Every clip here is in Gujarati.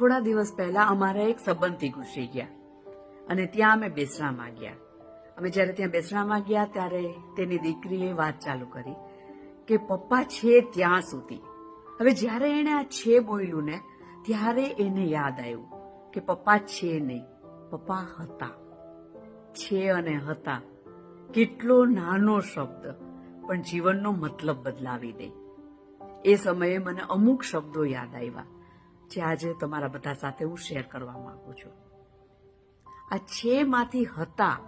થોડા દિવસ પહેલા અમારા એક સંબંધી ઘૂસી ગયા અને ત્યાં અમે બેસણામાં ગયા અમે જ્યારે ત્યાં બેસણામાં ગયા ત્યારે તેની દીકરીએ વાત ચાલુ કરી કે, પપ્પા છે ત્યાં સુધી. હવે જ્યારે એણે આ છે બોલ્યું ને, ત્યારે એને યાદ આવ્યું કે પપ્પા છે નહીં, પપ્પા હતા. છે અને હતા કેટલો નાનો શબ્દ, પણ જીવનનો મતલબ બદલાવી દે. એ સમયે મને અમુક શબ્દો યાદ આવ્યા. જે આજે તમારા બધા સાથે હું શેર કરવા માંગુ છું. આ છે માંથી હતા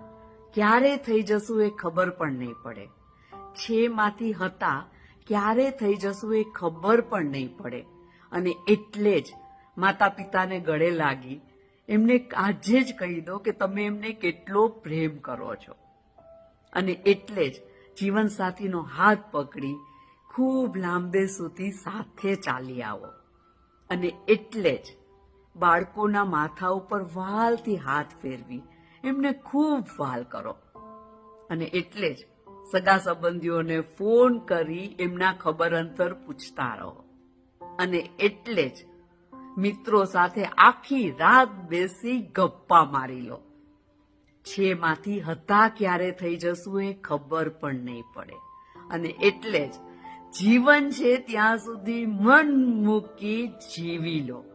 ક્યારે થઈ જશું એ ખબર પણ નહીં પડે. છે માંથી હતા ક્યારે થઈ જશું એ ખબર પણ નહીં પડે. અને એટલે જ માતા પિતાને ગળે લાગી એમને આજે જ કહી દો કે તમે એમને કેટલો પ્રેમ કરો છો. અને એટલે જ જીવનસાથીનો હાથ પકડી ખૂબ લાંબે સુધી સાથે ચાલી આવો. અને એટલે જ બાળકોના માથા ઉપર વાલથી હાથ ફેરવી એમને ખૂબ વાલ કરો. અને એટલે જ સગા સંબંધીઓને ફોન કરી એમના ખબર અંતર પૂછતા રહો. અને એટલે જ મિત્રો સાથે આખી રાત બેસી ગપ્પા મારી લો. છે માંથી હતા ક્યારે થઈ જશું એ ખબર પણ નહીં પડે. અને એટલે જ જીવન છે ત્યાં સુધી મન મૂકી જીવી લો.